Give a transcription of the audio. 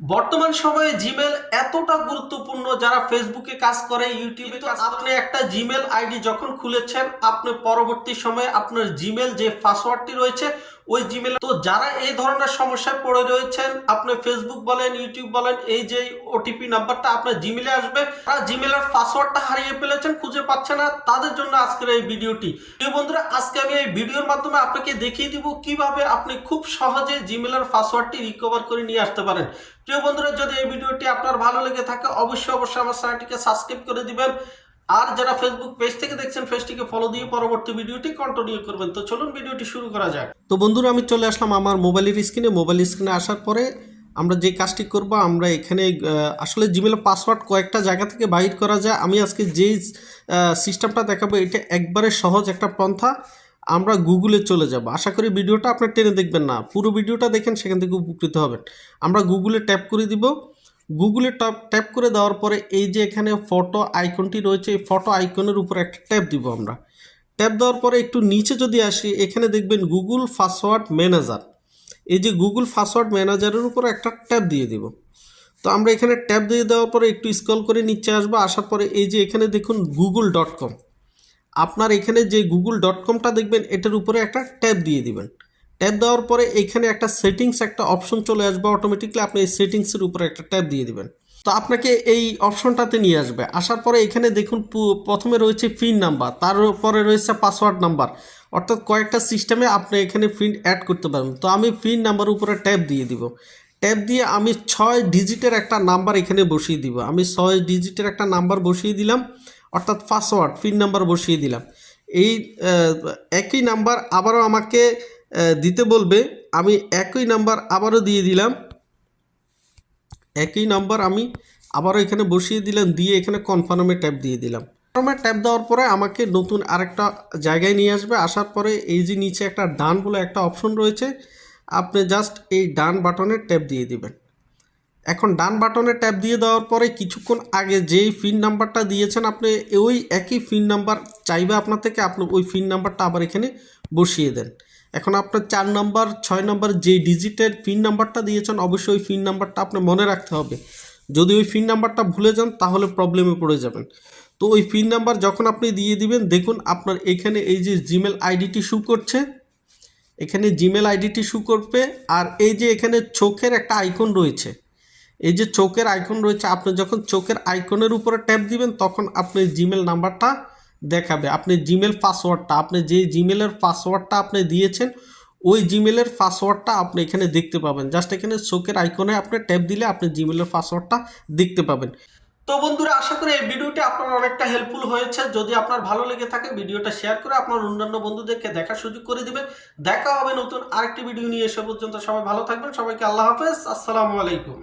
বর্তমান সময়ে জিমেল এতটা গুরুত্বপূর্ণ যারা ফেসবুকে কাজ করে ইউটিউবে আপনি একটা জিমেল আইডি যখন খুলেছেন, আপনি পরবর্তী সময়ে আপনার জিমেল যে পাসওয়ার্ডটি রয়েছে ওই জিমেল তো যারা এই ধরনের সমস্যায় পড়ে রয়েছেন, আপনি ফেসবুক বলেন ইউটিউব বলেন, এই যে ওটিপি নাম্বারটা আপনার জিমেলে আসবে। তারা জিমেলের পাসওয়ার্ডটা হারিয়ে ফেলেছেন, খুঁজে পাচ্ছে না। তাদের জন্য আজকের এই ভিডিওটি। প্রিয় বন্ধুরা, আজকে আমি এই ভিডিওর মাধ্যমে আপনাকে দেখিয়ে দিব কীভাবে আপনি খুব সহজে জিমেলের পাসওয়ার্ডটি রিকভার করে নিয়ে আসতে পারেন। প্রিয় বন্ধুরা, যদি এই ভিডিওটি আপনার ভালো লেগে থাকে, অবশ্যই অবশ্যই আমার চ্যানেলটিকে সাবস্ক্রাইব করে দিবেন। আর যারা ফেসবুক পেজ থেকে দেখছেন পেজটিকে ফলো দিয়ে পরবর্তী ভিডিওটি কন্টিনিউ করবেন। তো চলুন ভিডিওটি শুরু করা যাক। তো বন্ধুরা, আমি চলে আসলাম আমার মোবাইলের স্ক্রিনে মোবাইল স্ক্রিনে আসার পরে আমরা যে কাজটি করব, আমরা এখানে আসলে জিমেলের পাসওয়ার্ড কয়েকটা জায়গা থেকে বাইর করা যায়। আমি আজকে যেই সিস্টেমটা দেখাবো, এটা একবারে সহজ একটা পন্থা। আমরা গুগলে চলে যাব। আশা করি ভিডিওটা আপনার টেনে দেখবেন না। পুরো ভিডিওটা দেখেন, সেখান থেকে উপকৃত হবেন। আমরা গুগলে ট্যাপ করে দিব। গুগলে ট্যাপ ট্যাপ করে দেওয়ার পরে এই যে এখানে ফটো আইকনটি রয়েছে, এই ফটো আইকনের উপর একটা ট্যাপ দিব আমরা। ট্যাপ দেওয়ার পরে একটু নিচে যদি আসি, এখানে দেখবেন গুগল পাসওয়ার্ড ম্যানেজার এই যে গুগল পাসওয়ার্ড ম্যানেজারের উপর একটা ট্যাপ দিয়ে দিব। তো আমরা এখানে ট্যাপ দিয়ে দেওয়ার পরে একটু স্ক্রল করে নিচে আসব, আসার পরে এই যে এখানে দেখুন গুগল ডট কম আপনার এখানে যে গুগল ডট কমটা দেখবেন, এটার উপরে একটা ট্যাপ দিয়ে দিবেন। ট্যাপ দেওয়ার পরে এখানে একটা সেটিংস একটা অপশন চলে আসবে। অটোমেটিকলি আপনি এই সেটিংসের উপরে একটা ট্যাপ দিয়ে দিবেন। তো আপনাকে এই অপশনটাতে নিয়ে আসবে। আসার পরে এখানে দেখুন প্রথমে রয়েছে পিন নাম্বার তারপরে রয়েছে পাসওয়ার্ড নাম্বার অর্থাৎ কয়েকটা সিস্টেমে আপনি এখানে পিন অ্যাড করতে পারবেন। তো আমি পিন নাম্বার উপরে ট্যাপ দিয়ে দিব। ট্যাপ দিয়ে আমি ছয় ডিজিটের একটা নাম্বার এখানে বসিয়ে দিব। আমি ছয় ডিজিটের একটা নাম্বার বসিয়ে দিলাম। অর্থাৎ পাসওয়ার্ড পিন নাম্বার বসিয়ে দিলাম। এই একই নাম্বার আবারও আমাকে দিতে বলবে, আমি একই নাম্বার আবারও দিয়ে দিলাম। একই নাম্বার আমি আবারও এখানে বসিয়ে দিলাম, দিয়ে এখানে কনফার্মে ট্যাপ দিয়ে দিলাম। কনফার্মে ট্যাপ দেওয়ার পরে আমাকে নতুন আরেকটা জায়গায় নিয়ে আসবে। আসার পরে এই যে নিচে একটা ডান বলে একটা অপশন রয়েছে, আপনি জাস্ট এই ডান বাটনে ট্যাপ দিয়ে দিবেন। এখন ডান বাটনে ট্যাপ দিয়ে দেওয়ার পরে কিছুক্ষণ আগে যেই ফিন নাম্বারটা দিয়েছেন আপনি, ওই একই ফিন নাম্বার চাইবে আপনার থেকে, আপনি ওই ফিন নাম্বারটা আবার এখানে বসিয়ে দেন। এখন আপনার চার নাম্বার, ছয় নাম্বার যে ডিজিটের পিন নাম্বারটা দিয়েছেন, অবশ্যই ওই পিন নাম্বারটা আপনার মনে রাখতে হবে। যদি ওই পিন নাম্বারটা ভুলে যান, তাহলে প্রবলেমে পড়ে যাবেন। তো ওই পিন নাম্বার যখন আপনি দিয়ে দিবেন, দেখুন আপনার এখানে এই যে জিমেল আইডিটি শু করছে, এখানে জিমেল আইডিটি শু করবে, আর এই যে এখানে চোখের একটা আইকন রয়েছে, এই যে চোখের আইকন রয়েছে, আপনি যখন চোখের আইকনের উপরে ট্যাপ দিবেন, তখন আপনি জিমেল নাম্বারটা দেখাবে। আপনি জিমেল পাসওয়ার্ডটা আপনি যে জিমেলের পাসওয়ার্ডটা আপনি দিয়েছেন, ওই জিমেলের পাসওয়ার্ডটা আপনি এখানে দেখতে পাবেন। জাস্ট এখানে চোখের আইকনে আপনি ট্যাপ দিলে আপনি জিমেলের পাসওয়ার্ডটা দেখতে পাবেন। তো বন্ধুরা, আশা করি এই ভিডিওটি আপনার অনেকটা হেল্পফুল হয়েছে। যদি আপনার ভালো লেগে থাকে, ভিডিওটা শেয়ার করে আপনার অন্যান্য বন্ধুদেরকে দেখার সুযোগ করে দিবেন। দেখা হবে নতুন আরেকটি ভিডিও নিয়ে এসে পর্যন্ত সবাই ভালো থাকবেন। সবাইকে আল্লাহ হাফেজ। আসসালামু আলাইকুম।